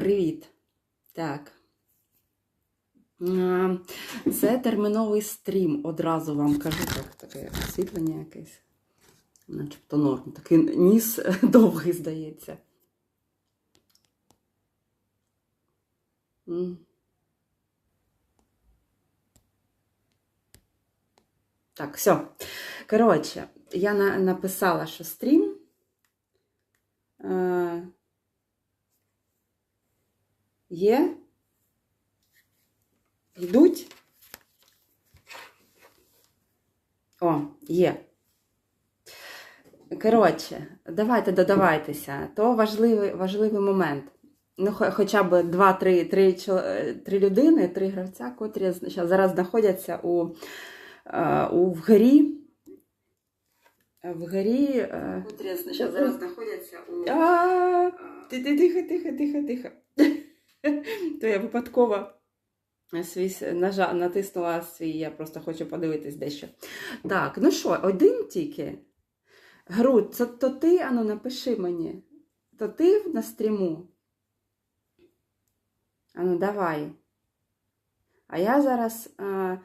Привіт. Так. Це терміновий стрім. Одразу вам кажу, так, таке освітлення якесь. Начебто норм. Такий ніс довгий, здається. Так, все. Коротше, я на, написала, що стрім. Е, є. Йдуть. О, є. Коротше, давайте додавайтеся. То важливий, важливий момент. Ну, хоча б два-три три, е, три людини, три гравця, котрі зараз знаходяться у, е, у в грі. В грі. е, Котрі зараз знаходяться у. Ти- Тихо, тихо, тихо, тихо. То я випадково свій нажа, натиснула свій, я просто хочу подивитись дещо. Так, ну що, один тільки. Груд, це то ти, ану, напиши мені. То ти на стріму. Ану, давай. А я зараз е,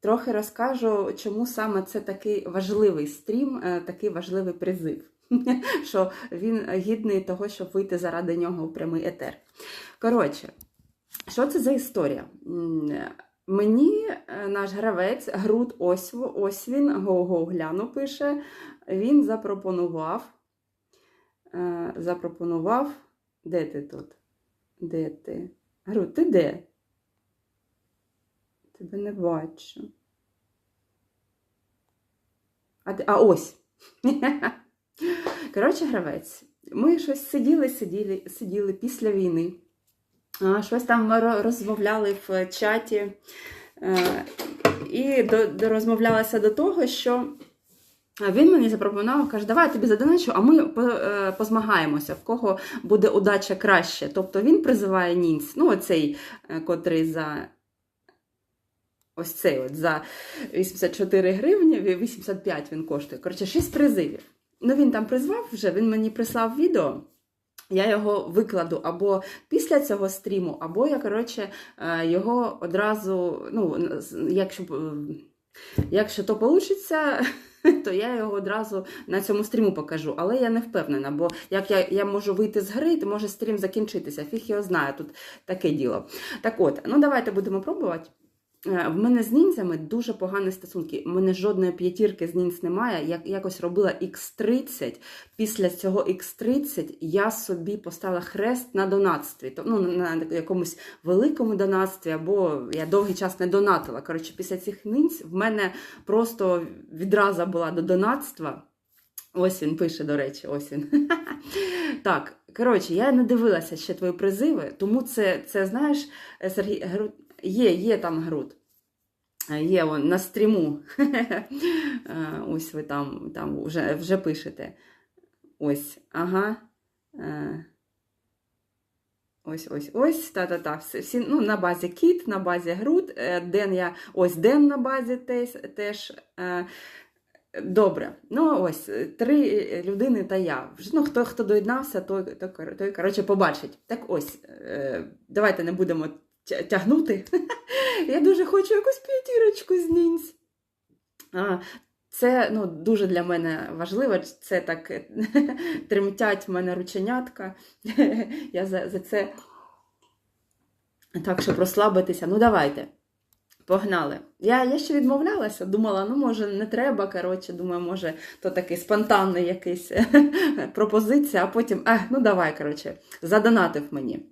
трохи розкажу, чому саме це такий важливий стрім, е, такий важливий призив. Що він гідний того, щоб вийти заради нього у прямий етер. Коротше, що це за історія? Мені е, наш гравець Груд Осв, Освін, го-го гляну пише, він запропонував. е, Запропонував. Де ти тут? Де ти? Груд, ти де? Тебе не бачу. А, а ось. Коротше, гравець. Ми щось сиділи, сиділи, сиділи після війни. Щось там розмовляли в чаті. е, І розмовлялася до того, що він мені запропонував, каже, давай я тобі задоначу, а ми е, позмагаємося, в кого буде удача краще. Тобто він призиває нінць, ну оцей, е, котрий за. Ось цей от за 84 гривні, 85 він коштує. Коротше, 6 призивів. Ну він там призвав вже, він мені прислав відео. Я його викладу або після цього стріму, або я, коротше, е, його одразу, ну, якщо, е, якщо то вийде, то я його одразу на цьому стріму покажу. Але я не впевнена, бо як я, я можу вийти з гри, то може стрім закінчитися. Фіг його знає, тут таке діло. Так от, ну давайте будемо пробувати. Е, В мене з ніндзями дуже погані стосунки. У мене жодної п'ятірки з ніндз немає. Я якось робила X30. Після цього X30 я собі поставила хрест на донатстві. Ну, на якомусь великому донатстві, або я довгий час не донатила. Коротше, після цих ніндз в мене просто відраза була до донатства. Ось він пише, до речі, ось він. Так, коротше, я не дивилася ще твої призиви, тому це, це знаєш, Сергій, є, є там груд. Е, Є он на стріму. Е, Ось ви там, там вже, вже пишете. Ось, ага. Е, Ось, ось, ось, та-та-та. Всі, ну, на базі кіт, на базі груд. Ден я, ось Ден на базі теж. теж. Добре, ну ось три людини та я. Ну, хто хто доєднався, той, той, той коротше, побачить. Так ось, давайте не будемо тягнути. Я дуже хочу якусь п'ятірочку з нінць. Це ну, дуже для мене важливо. Це так тремтять в мене рученятка. Я за, за це так, щоб розслабитися. Ну, давайте. Погнали. Я, я ще відмовлялася, думала, ну може не треба. Коротше, думаю, може, то такий спонтанний якийсь пропозиція, а потім, ех, ну давай, коротше, задонатив мені.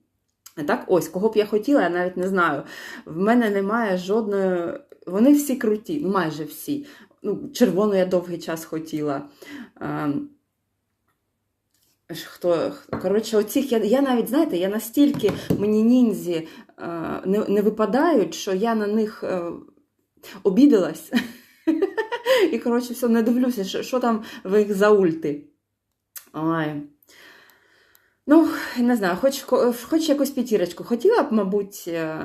Так, ось, кого б я хотіла, я навіть не знаю. В мене немає жодної. Вони всі круті, ну майже всі. Ну, червону я довгий час хотіла. Ем, Хто, коротше, оцих я, я навіть, знаєте, я настільки мені ніндзі е, не, не випадають, що я на них е, обідалась. І, коротше, все, не дивлюся, що, що там в їх за ульти. Ой. Ну, не знаю, хоч, хоч якусь п'ятірочку. Хотіла б, мабуть, е,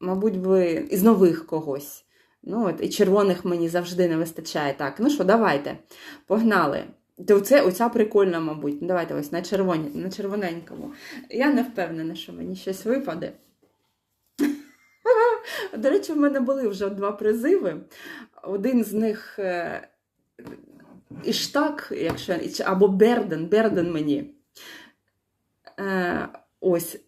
мабуть, би із нових когось. Ну, от, І червоних мені завжди не вистачає. Так, ну що, давайте. Погнали. То оце, оця прикольна, мабуть. Ну, Давайте ось на, червоні, на червоненькому. Я не впевнена, що мені щось випаде. До речі, в мене були вже два призиви. Один з них е, Іштак, якщо, або Берден, Берден мені. Е, ось.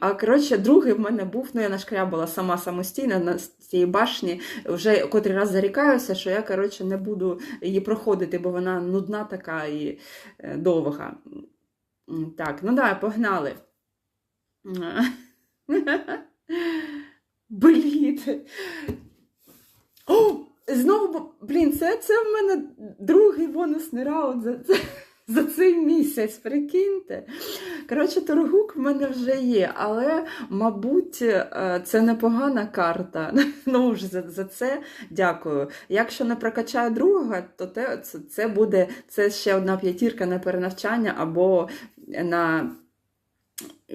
А коротше, другий в мене був, ну я нашкрябала сама самостійно на цій башні, вже котрий раз зарікаюся, що я коротше, не буду її проходити, бо вона нудна така і е, довга. Так, ну давай, погнали. Блін. О, знову, блін, це, це в мене другий бонусний раунд за, за, за цей місяць, прикиньте. Коротше, торгук в мене вже є, але, мабуть, е, це непогана карта. Ну, вже за, за це дякую. Якщо не прокачаю другого, то те, це, це буде це ще одна п'ятірка на перенавчання або на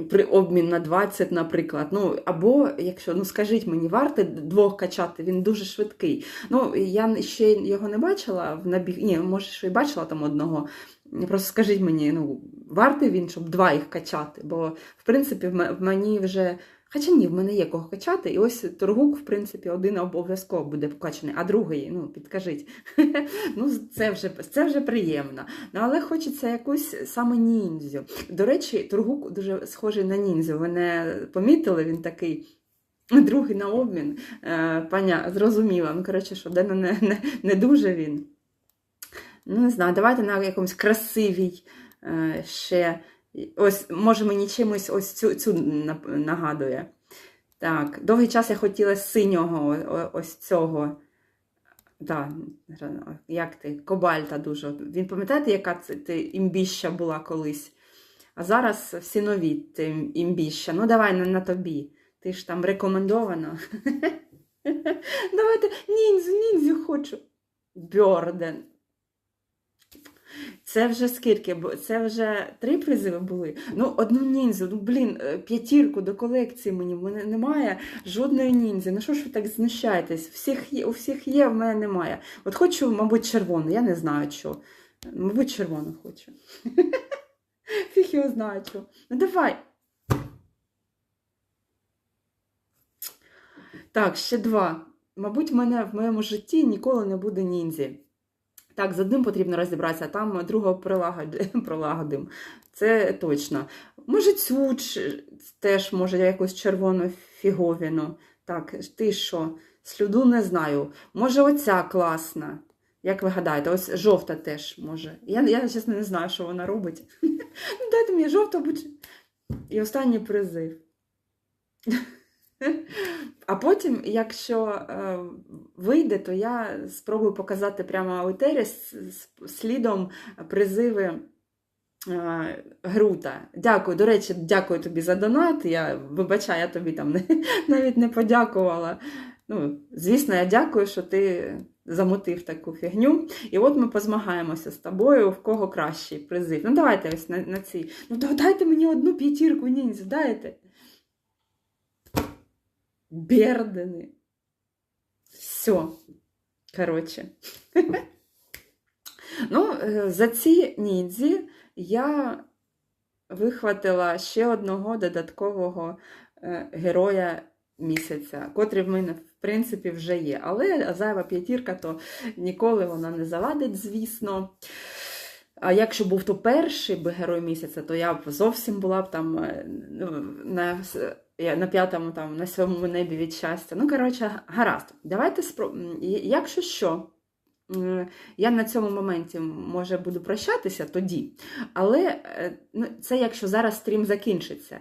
при обмін на 20, наприклад. Ну, або, якщо, ну скажіть мені, варто двох качати, він дуже швидкий. Ну, я ще його не бачила в набіг. Ні, може, що і бачила там одного. Просто скажіть мені, ну, вартий він, щоб два їх качати, бо, в принципі, в мені вже. Хоча ні, в мене є кого качати, і ось Тургук, в принципі, один обов'язково буде покачаний, а другий, ну, підкажіть. ну, це вже, це вже приємно. Ну, але хочеться якусь саме ніндзю. До речі, Тургук дуже схожий на ніндзю. Ви не помітили, він такий. Другий на обмін. Е, паня, зрозуміла. Ну, коротше, що де не, не, не дуже він. Ну, не знаю, давайте на якомусь красивій е, ще. Ось, може, мені чимось ось цю, цю нагадує. Так, довгий час я хотіла синього, ось цього. Да, як ти? Кобальта дуже. Він пам'ятаєте, яка це імбіща була колись? А зараз всі нові ти імбіща. Ну, давай на, на тобі. Ти ж там рекомендована. Давайте ніндзю, ніндзю хочу. Бьорден. Це вже скільки? Бо Це вже три призиви були. Ну, одну ніндзю, ну блін, е, п'ятірку до колекції мені. В мене немає жодної ніндзі. Ну що ж ви так знущаєтесь? Всіх є, у всіх є, в мене немає. От хочу, мабуть, червону, я не знаю що. Мабуть, червону хочу. Фіг його знає що. Ну давай. Так, ще два. Мабуть, мене в моєму житті ніколи не буде ніндзі. Так, з одним потрібно розібратися, а там прилагод- пролагодим. Це точно. Може, цю теж, може, якусь червону фіговіну. Так, ти що? Слюду не знаю. Може, оця класна. Як ви гадаєте, ось жовта теж може. Я, я чесно, не знаю, що вона робить. Ну, Дайте мені жовту будь. І останній призив. А потім, якщо е, вийде, то я спробую показати прямо етері слідом призиви е, Грута. Дякую, до речі, дякую тобі за донат. Я вибачаю, я тобі там не, навіть не подякувала. Ну, звісно, я дякую, що ти замотив таку фігню. І от ми позмагаємося з тобою, в кого кращий призив. Ну, давайте ось на, на цій. Ну, да- дайте мені одну п'ятірку ніндзю, дайте. Бердени. Все. Коротше. ну, е, за ці ніндзі я вихватила ще одного додаткового е, героя місяця, котрий в мене, в принципі, вже є. Але зайва п'ятірка, то ніколи вона не завадить, звісно. А якщо був то перший би герой місяця, то я б зовсім була б там е, ну, на, на п'ятому, там, на сьомому небі від щастя. Ну, коротше, гаразд. Давайте спробуємо. Якщо що, я на цьому моменті, може, буду прощатися тоді. Але е, ну, це якщо зараз стрім закінчиться.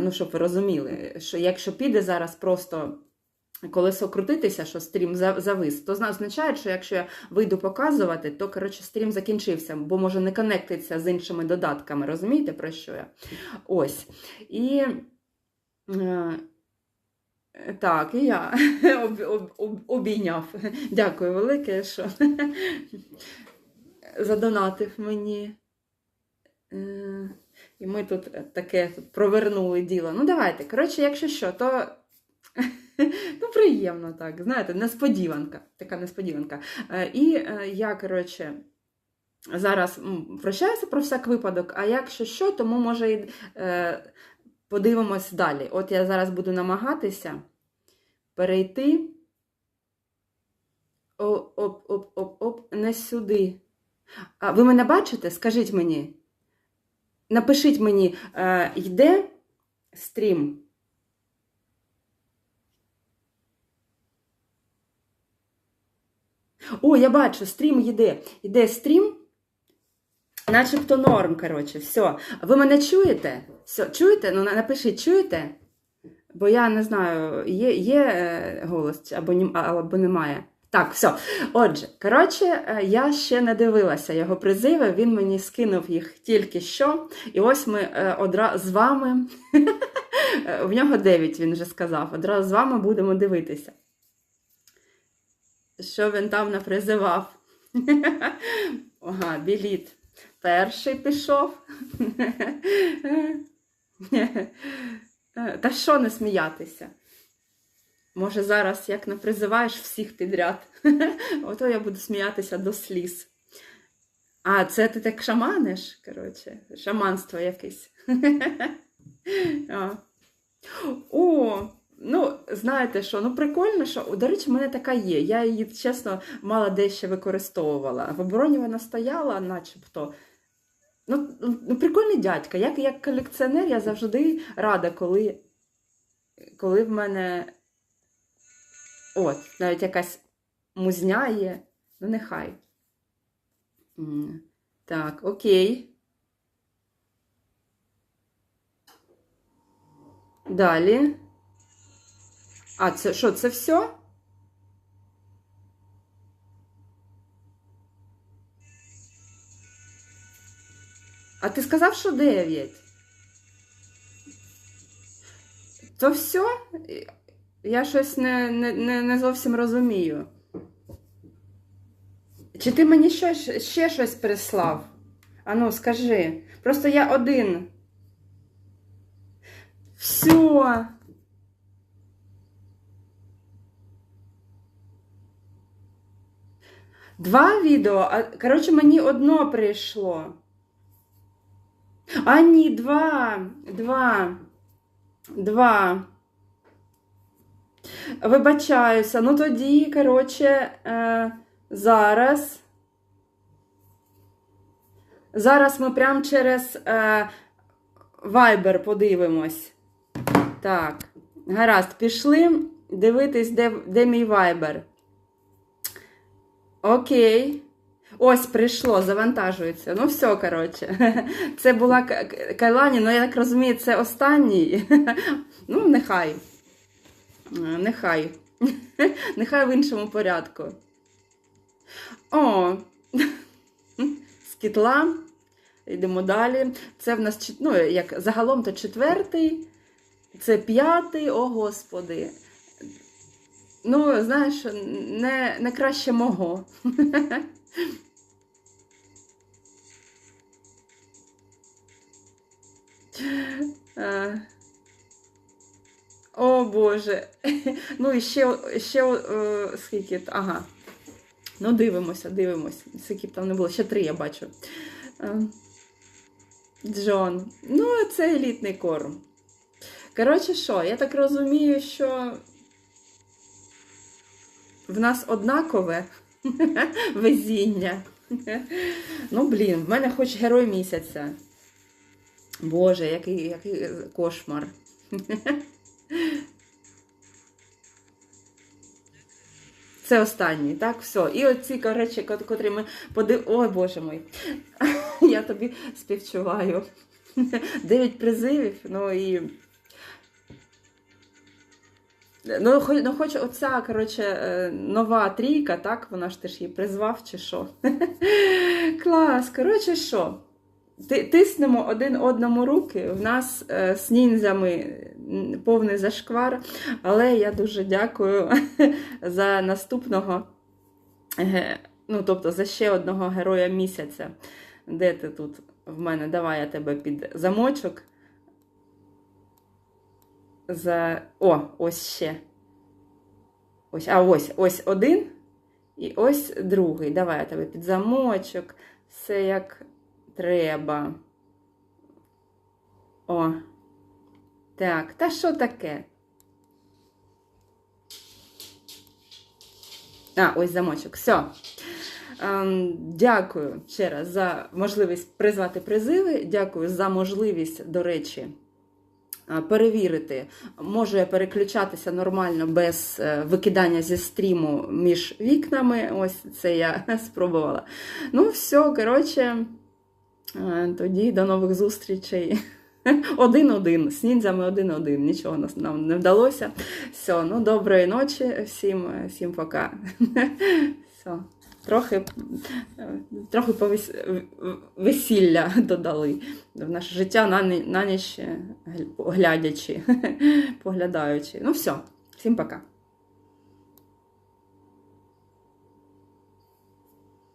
Ну, щоб ви розуміли, що якщо піде зараз просто. Колесо крутитися, що стрім завис, то означає, що якщо я вийду показувати, то коротше стрім закінчився, бо може не конектиться з іншими додатками. Розумієте, про що я? Ось. І так, і я об, об, об, обійняв. Дякую велике, що задонатив мені. Е, І ми тут таке тут провернули діло. Ну, давайте. Коротше, якщо що, то. Ну, приємно так, знаєте, несподіванка. Така несподіванка. Е, І е, я, коротше, зараз прощаюся про всяк випадок, а якщо що, тому може і е, подивимось далі. От я зараз буду намагатися перейти. Оп-оп-оп-оп-оп, не сюди. А ви мене бачите? Скажіть мені. Напишіть мені, е, йде стрім. О, я бачу, стрім йде. Йде стрім. Начебто норм, коротше, все. Ви мене чуєте? Все, чуєте? Ну, напишіть, чуєте? Бо я не знаю, є, є е, голос або, ні- або немає. Так, все. Отже, коротше, е, я ще не дивилася його призиви, він мені скинув їх тільки що. І ось ми е, одразу з вами. В нього 9, він вже сказав. Одразу з вами будемо дивитися. Що він там напризивав? Ага, біліт. Перший пішов. Та що не сміятися? Може, зараз як не призиваєш всіх підряд, ото я буду сміятися до сліз. А, це ти так шаманиш, коротше, шаманство якесь. О, ну, знаєте що, ну прикольно, що, до речі, в мене така є. Я її, чесно, мало дещо використовувала. В обороні вона стояла, начебто. Ну, ну прикольний дядька. Як, як колекціонер, я завжди рада, коли, коли в мене от, навіть якась музня є. Ну, нехай. Так, окей. Далі. А, це що, це все? А ти сказав, що 9? То все? Я щось не, не, не, зовсім розумію. Чи ти мені ще, ще щось прислав? Ану, скажи. Просто я один. Все. Два відео, коротше, мені одно прийшло. А ні, два. Два. Два. Вибачаюся. Ну тоді, коротше, е, зараз. Зараз ми прямо через е, Viber подивимось. Так, гаразд, пішли дивитись, де, де мій Viber. Окей. Ось прийшло, завантажується. Ну, все, коротше. Це була Кайлані, ну я так розумію, це останній. Ну, нехай. Е, Нехай. Нехай в іншому порядку. О, скітла. Йдемо далі. Це в нас ну, як загалом то четвертий, це п'ятий, о господи. Ну, знаєш, не, не краще мого. Боже. Ну і ще, ще е, скільки. Ага. Ну, дивимося, дивимося. Скільки б там не було. Ще три я бачу. Е, Джон. Ну, це елітний корм. Коротше, що, я так розумію, що в нас однакове везіння. Ну, блін, в мене хоч герой місяця. Боже, який, який кошмар. Це останній, так? Все. І оці, кот- котрі ми подив... Ой, Боже мой. Я тобі співчуваю. Дев'ять призивів, ну і. Ну, хоч, ну, хоч оця, коротше, е, нова трійка, так? Вона ж ти ж її призвав чи що? Клас, коротше, що? Ти- Тиснемо один одному руки. В нас е, з ніндзями повний зашквар, але я дуже дякую за наступного, ну, тобто за ще одного героя місяця. Де ти тут в мене? Давай я тебе під замочок. За... О, ось ще. Ось, а ось, ось один. І ось другий. Давай я тебе під замочок. Все як треба. О. Так, та що таке? А, ось замочок. Все. Ем, Дякую ще раз за можливість призвати призиви. Дякую за можливість, до речі, е, перевірити, може переключатися нормально без е, викидання зі стріму між вікнами. Ось це я спробувала. Ну, все, коротше, тоді до нових зустрічей. Один-один, з ніндзями один-один. Нічого нам не вдалося. Все, ну доброї ночі всім, е, всім пока. Все. Трохи, е, трохи повес- весілля додали в наше життя на, на ніч е, глядячи, поглядаючи. Ну все, всім пока.